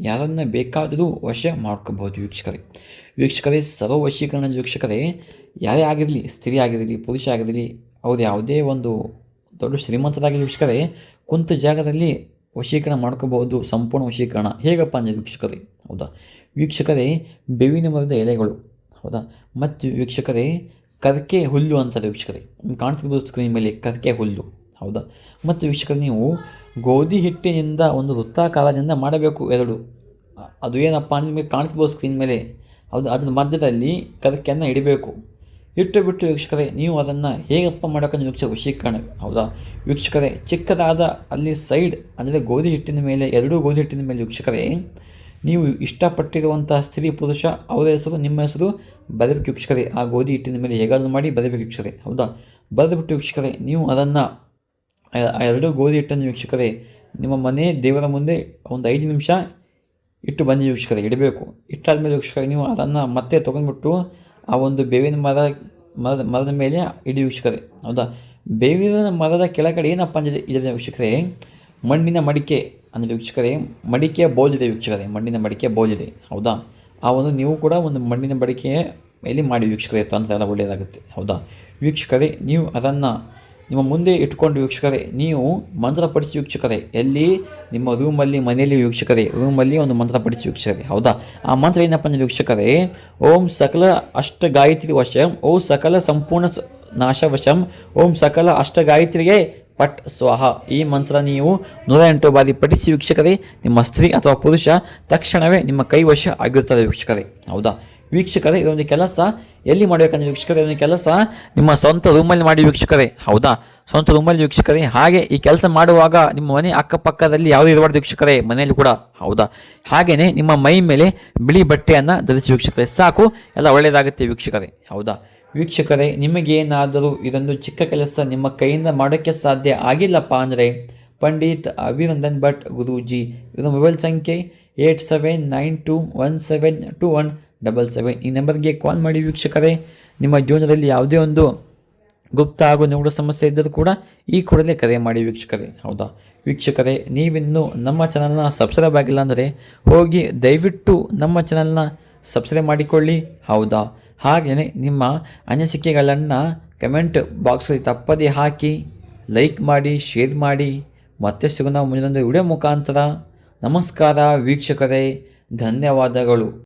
ಯಾರನ್ನ ಬೇಕಾದರೂ ವಶ ಮಾಡ್ಕೋಬಹುದು ವೀಕ್ಷಕರೇ. ವೀಕ್ಷಕರೇ, ಸರ್ವ ವಶೀಕರಣ ವೀಕ್ಷಕರೇ, ಯಾರೇ ಆಗಿರಲಿ, ಸ್ತ್ರೀ ಆಗಿರಲಿ, ಪುರುಷ ಆಗಿರಲಿ, ಅವ್ರು ಯಾವುದೇ ಒಂದು ದೊಡ್ಡ ಶ್ರೀಮಂತರಾಗಿ ವೀಕ್ಷಕರೇ, ಕುಂತ ಜಾಗದಲ್ಲಿ ವಶೀಕರಣ ಮಾಡ್ಕೋಬಹುದು, ಸಂಪೂರ್ಣ ವಶೀಕರಣ. ಹೇಗಪ್ಪ ಅಂದರೆ ವೀಕ್ಷಕರೇ, ಹೌದಾ? ವೀಕ್ಷಕರೇ, ಬೇವಿನ ಮರದ ಎಲೆಗಳು, ಹೌದಾ? ಮತ್ತು ವೀಕ್ಷಕರೇ, ಕರ್ಕೆ ಹುಲ್ಲು ಅಂತಾರೆ ವೀಕ್ಷಕರೇ. ಕಾಣ್ತಿರ್ಬೋದು ಸ್ಕ್ರೀನ್ ಮೇಲೆ ಕರ್ಕೆ ಹುಲ್ಲು, ಹೌದಾ? ಮತ್ತು ವೀಕ್ಷಕರೇ, ನೀವು ಗೋಧಿ ಹಿಟ್ಟಿನಿಂದ ಒಂದು ವೃತ್ತಾಕಾರದಿಂದ ಮಾಡಬೇಕು ಎರಡು ಅದು ಏನಪ್ಪ ನಿಮಗೆ ಕಾಣಿಸ್ಬೋದು ಸ್ಕ್ರೀನ್ ಮೇಲೆ. ಅದು ಅದರ ಮಧ್ಯದಲ್ಲಿ ಕರ್ಕೆಯನ್ನು ಇಡಬೇಕು. ಇಟ್ಟು ಬಿಟ್ಟು ವೀಕ್ಷಕರೇ, ನೀವು ಅದನ್ನು ಹೇಗಪ್ಪ ಮಾಡೋಕ್ಕೆ ವೀಕ್ಷ ವಶೀಕರಣ. ಹೌದಾ? ವೀಕ್ಷಕರೇ, ಚಿಕ್ಕದಾದ ಅಲ್ಲಿ ಸೈಡ್ ಅಂದರೆ ಗೋಧಿ ಹಿಟ್ಟಿನ ಮೇಲೆ, ಎರಡೂ ಗೋಧಿ ಹಿಟ್ಟಿನ ಮೇಲೆ ವೀಕ್ಷಕರೇ, ನೀವು ಇಷ್ಟಪಟ್ಟಿರುವಂಥ ಸ್ತ್ರೀ, ಪುರುಷ, ಅವರ ಹೆಸರು, ನಿಮ್ಮ ಹೆಸರು ಬರಬೇಕು ವೀಕ್ಷಕರೇ. ಆ ಗೋಧಿ ಹಿಟ್ಟಿನ ಮೇಲೆ ಹೇಗಾದರೂ ಮಾಡಿ ಬರಬೇಕು ವೀಕ್ಷಕರೇ. ಹೌದಾ? ಬರೆದುಬಿಟ್ಟು ವೀಕ್ಷಕರೇ, ನೀವು ಅದನ್ನು ಆ- ಎರಡೂ ಗೋಧಿ ಹಿಟ್ಟನ್ನು ವೀಕ್ಷಕರೆ, ನಿಮ್ಮ ಮನೆ ದೇವರ ಮುಂದೆ ಒಂದು ಐದು ನಿಮಿಷ ಇಟ್ಟು ಬನ್ನಿ ವೀಕ್ಷಕರೆ, ಇಡಬೇಕು. ಇಟ್ಟಾದ್ಮೇಲೆ ವೀಕ್ಷಕರೇ, ನೀವು ಅದನ್ನು ಮತ್ತೆ ತೊಗೊಂಡ್ಬಿಟ್ಟು ಆ ಒಂದು ಬೇವಿನ ಮರ, ಮರದ ಮರದ ಮೇಲೆ ಇಡಿ ವೀಕ್ಷಕರೇ. ಹೌದಾ? ಬೇವಿನ ಮರದ ಕೆಳಗಡೆ ಏನಪ್ಪ ಅಂದರೆ ಇದೆ ವೀಕ್ಷಕರೇ, ಮಣ್ಣಿನ ಮಡಿಕೆ ಅಂದರೆ ವೀಕ್ಷಕರೇ. ಮಡಿಕೆಯ ಬೌಲ್ ಇದೆ ವೀಕ್ಷಕರೇ, ಮಣ್ಣಿನ ಮಡಿಕೆ ಬೌಲ್ ಇದೆ. ಹೌದಾ? ಆ ಒಂದು ನೀವು ಕೂಡ ಒಂದು ಮಣ್ಣಿನ ಮಡಿಕೆಯ ಮೇಲೆ ಮಾಡಿ ವೀಕ್ಷಕರೇ, ತಂತ್ರ ಎಲ್ಲ ಒಳ್ಳೆಯದಾಗುತ್ತೆ. ಹೌದಾ? ವೀಕ್ಷಕರೇ, ನೀವು ಅದನ್ನು ನಿಮ್ಮ ಮುಂದೆ ಇಟ್ಕೊಂಡು ವೀಕ್ಷಕರೇ, ನೀವು ಮಂತ್ರ ಪಡಿಸಿ ವೀಕ್ಷಕರೇ, ಎಲ್ಲಿ? ನಿಮ್ಮ ರೂಮಲ್ಲಿ, ಮನೆಯಲ್ಲಿ ವೀಕ್ಷಕರೇ, ರೂಮಲ್ಲಿ ಒಂದು ಮಂತ್ರ ಪಡಿಸಿ ವೀಕ್ಷಕರೇ, ಹೌದಾ? ಆ ಮಂತ್ರ ಏನಪ್ಪ ಅಂದರೆ ವೀಕ್ಷಕರೇ, ಓಂ ಸಕಲ ಅಷ್ಟ ಗಾಯತ್ರಿ ವಶಂ, ಓ ಸಕಲ ಸಂಪೂರ್ಣ ನಾಶವಶಂ ನಾಶ ವಶಂ, ಓಂ ಸಕಲ ಅಷ್ಟ ಗಾಯತ್ರಿಗೆ ಪಟ್ ಸ್ವಾಹ. ಈ ಮಂತ್ರ ನೀವು ನೂರ ಎಂಟು ಬಾರಿ ಪಠಿಸಿ ವೀಕ್ಷಕರೇ, ನಿಮ್ಮ ಸ್ತ್ರೀ ಅಥವಾ ಪುರುಷ ತಕ್ಷಣವೇ ನಿಮ್ಮ ಕೈವಶ ಆಗಿರುತ್ತದೆ ವೀಕ್ಷಕರೇ, ಹೌದಾ? ವೀಕ್ಷಕರೇ, ಇದೊಂದು ಕೆಲಸ. ಎಲ್ಲಿ ಮಾಡಬೇಕಂದ್ರೆ ವೀಕ್ಷಕರೇ, ಇದೊಂದು ಕೆಲಸ. ನಿಮ್ಮ ಸ್ವಂತ ರೂಮಲ್ಲಿ ಮಾಡಿ ವೀಕ್ಷಕರೇ. ಹೌದಾ? ಸ್ವಂತ ರೂಮಲ್ಲಿ ವೀಕ್ಷಕರೇ. ಹಾಗೆ ಈ ಕೆಲಸ ಮಾಡುವಾಗ ನಿಮ್ಮ ಮನೆ ಅಕ್ಕಪಕ್ಕದಲ್ಲಿ ಯಾವುದೇ ಇರಬಾರ್ದು ವೀಕ್ಷಕರೇ, ಮನೆಯಲ್ಲಿ ಕೂಡ. ಹೌದಾ? ಹಾಗೆಯೇ ನಿಮ್ಮ ಮೈ ಮೇಲೆ ಬಿಳಿ ಬಟ್ಟೆಯನ್ನು ಧರಿಸಿ ವೀಕ್ಷಕರೇ. ಸಾಕು, ಎಲ್ಲ ಒಳ್ಳೆಯದಾಗುತ್ತೆ ವೀಕ್ಷಕರೇ. ಹೌದಾ? ವೀಕ್ಷಕರೇ, ನಿಮಗೇನಾದರೂ ಇದೊಂದು ಚಿಕ್ಕ ಕೆಲಸ ನಿಮ್ಮ ಕೈಯಿಂದ ಮಾಡೋಕ್ಕೆ ಸಾಧ್ಯ ಆಗಿಲ್ಲಪ್ಪ ಅಂದರೆ, ಪಂಡಿತ್ ಅಭಿನಂದನ್ ಭಟ್ ಗುರೂಜಿ. ಇದು ಮೊಬೈಲ್ ಸಂಖ್ಯೆ eight seven nine two one seven two one. Double seven ಈ ನಂಬರ್ಗೆ ಕಾಲ್ ಮಾಡಿ ವೀಕ್ಷಕರೇ, ನಿಮ್ಮ ಜೀವನದಲ್ಲಿ ಯಾವುದೇ ಒಂದು ಗುಪ್ತ ಹಾಗೂ ನಿಗೂಢ ಸಮಸ್ಯೆ ಇದ್ದರೂ ಕೂಡ ಈ ಕೂಡಲೇ ಕರೆ ಮಾಡಿ ವೀಕ್ಷಕರೇ. ಹೌದಾ? ವೀಕ್ಷಕರೇ, ನೀವಿನ್ನೂ ನಮ್ಮ ಚಾನಲ್ನ ಸಬ್ಸ್ಕ್ರೈಬ್ ಆಗಿಲ್ಲ ಅಂದರೆ ಹೋಗಿ ದಯವಿಟ್ಟು ನಮ್ಮ ಚಾನಲ್ನ ಸಬ್ಸ್ಕ್ರೈಬ್ ಮಾಡಿಕೊಳ್ಳಿ. ಹೌದಾ? ಹಾಗೆಯೇ ನಿಮ್ಮ ಅನಿಸಿಕೆಗಳನ್ನು ಕಮೆಂಟ್ ಬಾಕ್ಸಲ್ಲಿ ತಪ್ಪದೇ ಹಾಕಿ ಲೈಕ್ ಮಾಡಿ ಶೇರ್ ಮಾಡಿ. ಮತ್ತೆ ಸಿಗೋಣ ಮುಂದಿನ ವಿಡಿಯೋ ಮುಖಾಂತರ. ನಮಸ್ಕಾರ ವೀಕ್ಷಕರೇ. ಧನ್ಯವಾದಗಳು.